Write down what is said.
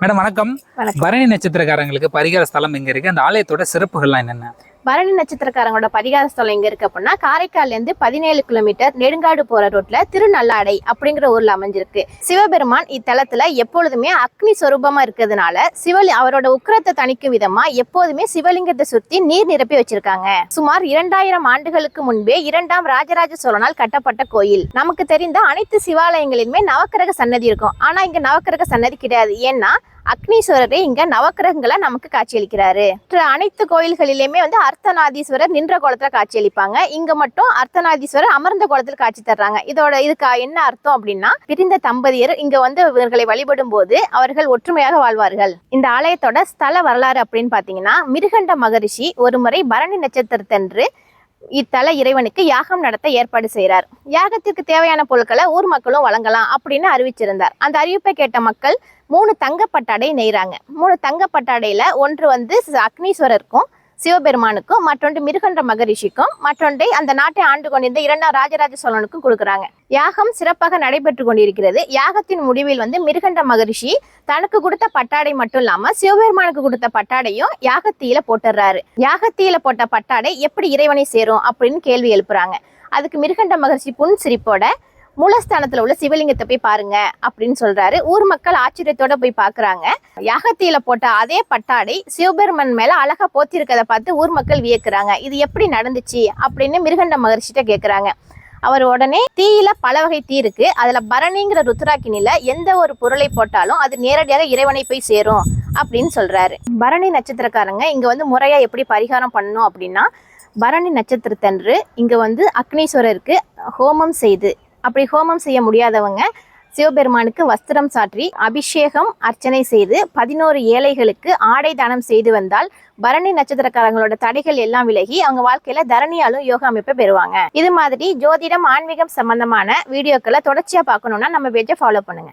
Madam வணக்கம். பரணி நட்சத்திரக்காரங்களுக்கு பரிகார ஸ்தலம் எங்க இருக்கு? அந்த ஆலயத்தோட சிறப்புகள்லாம் என்னென்ன? பரணி நட்சத்திரக்காரங்களோட பரிகார ஸ்தலம் எங்க இருக்கு அப்படின்னா காரைக்கால்லேருந்து பதினேழு கிலோமீட்டர் நெடுங்காடு போற ரோட்ல திருநள்ளாடை அப்படிங்கிற ஊர்ல அமைஞ்சிருக்கு. சிவபெருமான் இத்தலத்துல எப்பொழுதுமே அக்னி சொரூபமா இருக்கிறதுனால சிவலி அவரோட உக்கிரத்தை தணிக்கும் விதமா எப்போதுமே சிவலிங்கத்தை சுத்தி நீர் நிரப்பி வச்சிருக்காங்க. சுமார் இரண்டாயிரம் ஆண்டுகளுக்கு முன்பே இரண்டாம் ராஜராஜ சோழனால் கட்டப்பட்ட கோயில். நமக்கு தெரிந்த அனைத்து சிவாலயங்களிலுமே நவக்கிரக சன்னதி இருக்கும். ஆனா இங்க நவக்கிரக சன்னதி கிடையாது. ஏன்னா அக்னீஸ்வரரே இங்க நவக்கிரகங்களை நமக்கு காட்சியளிக்கிறாரு. அனைத்து கோயில்களிலுமே வந்து அர்த்தநாதீஸ்வரர் நின்ற கோலத்துல காட்சியளிப்பாங்க. இங்க மட்டும் அர்த்தநாதீஸ்வரர் அமர்ந்த கோலத்தில் காட்சி தர்றாங்க. இதோட இதுக்கு என்ன அர்த்தம் அப்படின்னா பிரிந்த தம்பதியர் இங்க வந்து இவர்களை வழிபடும் போது அவர்கள் ஒற்றுமையாக வாழ்வார்கள். இந்த ஆலயத்தோட ஸ்தல வரலாறு அப்படின்னு பாத்தீங்கன்னா மிருகண்ட மகரிஷி ஒரு முறை பரணி நட்சத்திரத்தன்று இத்தல இறைவனுக்கு யாகம் நடத்த ஏற்பாடு செய்கிறார் யாகத்திற்கு தேவையான பொருட்களை ஊர் மக்களும் வழங்கலாம் அப்படின்னு அறிவிச்சிருந்தார். அந்த அறிவிப்பை கேட்ட மக்கள் மூணு தங்கப்பட்டாடை நெய்கிறாங்க மூணு தங்கப்பட்டாடையில் ஒன்று வந்து அக்னீஸ்வரருக்கும் சிவபெருமானுக்கும் மற்றொன்று மிருகண்ட மகரிஷிக்கும் மற்றொன்றை அந்த நாட்டை ஆண்டு கொண்டிருந்த இரண்டாம் ராஜராஜ சோழனுக்கும் கொடுக்குறாங்க. யாகம் சிறப்பாக நடைபெற்று கொண்டிருக்கிறது. யாகத்தின் முடிவில் வந்து மிருகண்ட மகரிஷி தனக்கு கொடுத்த பட்டாடை மட்டும் இல்லாம சிவபெருமானுக்கு கொடுத்த பட்டாடையும் யாகத்தீயில போட்டுறாரு. யாகத்தீயில போட்ட பட்டாடை எப்படி இறைவனை சேரும் அப்படின்னு கேள்வி எழுப்புறாங்க. அதுக்கு மிருகண்ட மகரிஷி புன் சிரிப்போட மூலஸ்தானத்துல உள்ள சிவலிங்கத்தை போய் பாருங்க அப்படின்னு சொல்றாரு. ஊர் மக்கள் ஆச்சரியத்தோட போய் பாக்குறாங்க. யாகத்தியில் போட்ட அதே பட்டாடை சிவபெருமன் மேல அழகா போத்திருக்கதை பார்த்து ஊர் மக்கள் வியக்குறாங்க. இது எப்படி நடந்துச்சு அப்படின்னு மிருகண்ட மகர்ஷிட்ட கேக்குறாங்க. அவர் உடனே தீயில பல வகை தீ இருக்கு. அதுல பரணிங்கிற ருத்ராக்கினில எந்த ஒரு பொருளை போட்டாலும் அது நேரடியாக இறைவனை போய் சேரும் அப்படின்னு சொல்றாரு. பரணி நட்சத்திரக்காரங்க இங்க வந்து முறையா எப்படி பரிகாரம் பண்ணணும் அப்படின்னா பரணி நட்சத்திரத்தன்று இங்க வந்து அக்னீஸ்வரருக்கு ஹோமம் செய்து அப்படி ஹோமம் செய்ய முடியாதவங்க சிவபெருமானுக்கு வஸ்திரம் சாற்றி அபிஷேகம் அர்ச்சனை செய்து பதினோரு ஏழைகளுக்கு ஆடை தானம் செய்து வந்தால் பரணி நட்சத்திரக்காரங்களோட தடைகள் எல்லாம் விலகி அவங்க வாழ்க்கையில தரணியாலும் யோகா அமைப்பை பெறுவாங்க. இது மாதிரி ஜோதிடம் ஆன்மீகம் சம்பந்தமான வீடியோக்களை தொடர்ச்சியா பார்க்கணும்னா நம்ம பேஜை ஃபாலோ பண்ணுங்க.